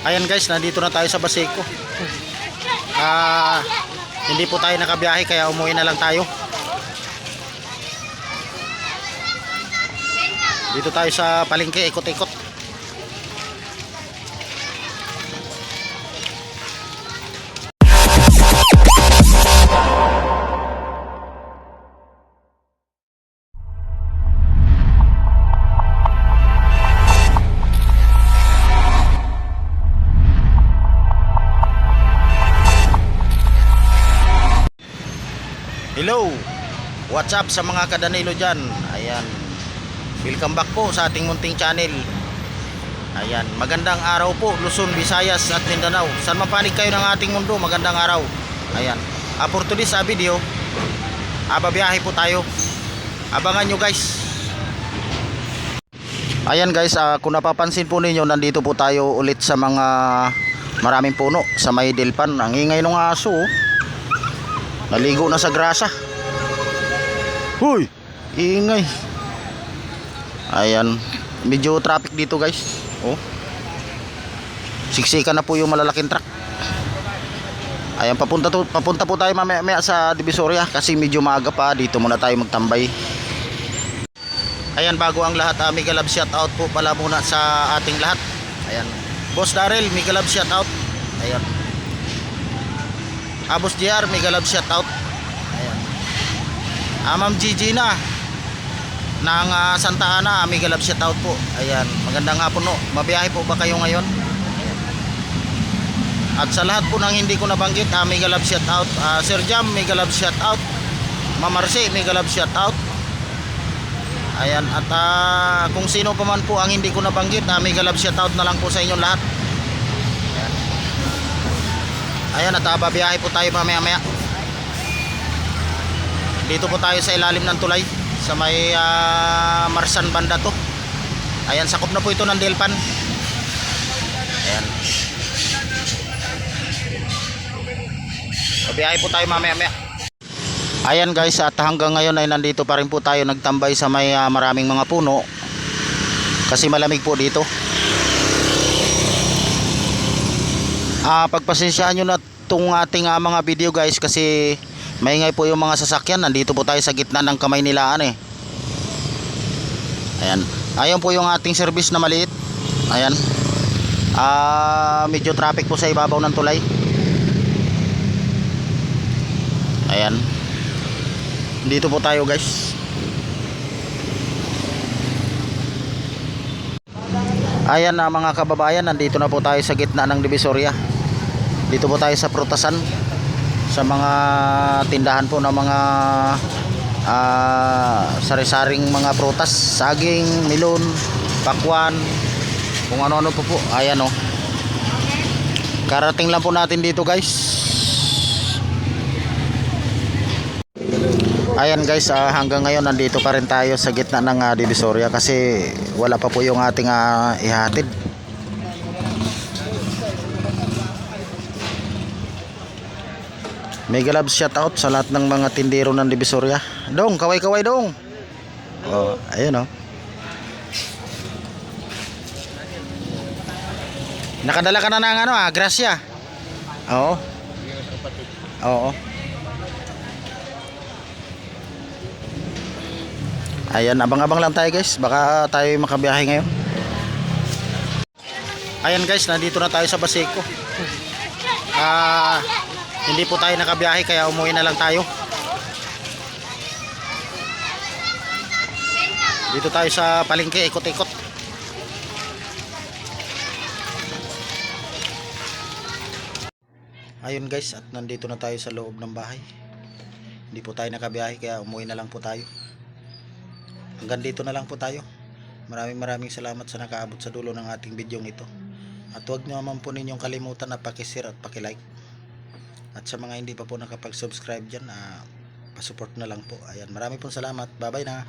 Ayan guys, nandito na tayo sa Baseco. Ah, hindi po tayo nakabiyahe kaya umuwi na lang tayo. Dito tayo sa palengke, ikot-ikot. Hello! What's up sa mga kadanilo dyan? Ayan. Welcome back po sa ating munting channel. Ayan. Magandang araw po Luzon, Visayas at Mindanao. Saan mapanig kayo ng ating mundo? Magandang araw. Ayan. Uh, for today's video, ababiyahe po tayo. Abangan nyo guys. Ayan guys, ah, kung napapansin po ninyo, nandito po tayo ulit sa mga maraming puno sa may Delpan. Ang ingay ng aso. oh. Naligo na sa grasa. Huy! Ingay. Ayan. Medyo traffic dito guys. Oh. Siksikan na po yung malalaking truck. Ayan, papunta, to, papunta po tayo mamaya maya sa Divisoria kasi medyo maaga pa. Dito muna tayo magtambay. Ayan, bago ang lahat, uh, mega love shout out po pala muna sa ating lahat. Ayan. Boss Daryl, mega love shout out. Ayan. Abos JR, mega love shout out. Ayan. Ah, Ma'am Gigi na ng ah, Santa Ana, mega love shout out po. Ayan, magandang hapon no. Mabiyahe po ba kayo ngayon? At sa lahat po ng hindi ko nabanggit, ah, mega love shout out. Ah, Sir Jam, mega love shout out. Ma'am Marcy, mega love shout out. Ayan, at ah, kung sino pa man po ang hindi ko nabanggit, ah, mega love shout out na lang po sa inyong lahat. Ayan, at uh, babiyahe po tayo mamaya maya. Dito po tayo sa ilalim ng tulay sa may ah, Marsan banda to. Ayan, sakop na po ito ng Delpan. Ayan. Babiyahe po tayo mamaya maya. Ayan guys, at hanggang ngayon ay nandito pa rin po tayo nagtambay sa may ah, maraming mga puno. Kasi malamig po dito. Ah, pagpasensyahan nyo na itong ating ah, mga video guys kasi maingay po yung mga sasakyan. Nandito po tayo sa gitna ng kamay nilaan eh. Ayan. Ayan po yung ating service na maliit. Ayan. Ah, medyo traffic po sa ibabaw ng tulay. Ayan. Dito po tayo guys. Ayan na mga kababayan, nandito na po tayo sa gitna ng Divisoria. Dito po tayo sa prutasan sa mga tindahan po ng mga ah, sari-saring mga prutas, saging, milon, pakwan, kung ano-ano po po. Ayan oh. Karating lang po natin dito guys. Ayan guys, ah, hanggang ngayon nandito pa rin tayo sa gitna ng ah, Divisoria kasi wala pa po yung ating ah, ihatid. Mega love shout out sa lahat ng mga tindero ng Divisoria. Dong, kaway-kaway dong. Oh, ayun oh. Nakadala ka na ng ano ah, grasya. Oo. Oo. Ayan, abang-abang lang tayo guys. Baka tayo makabiyahe ngayon. Ayan guys, nandito na tayo sa Baseco. Ah, hindi po tayo nakabiyahe kaya umuwi na lang tayo. Dito tayo sa palengke, ikot-ikot. Ayun guys, at nandito na tayo sa loob ng bahay. Hindi po tayo nakabiyahe kaya umuwi na lang po tayo. Hanggang dito na lang po tayo. Maraming maraming salamat sa nakaabot sa dulo ng ating video ito. At huwag nyo naman po ninyong kalimutan na pakishare at pakilike. At sa mga hindi pa po nakapag-subscribe dyan, ah, pasupport na lang po. Ayan, marami pong salamat. Bye-bye na.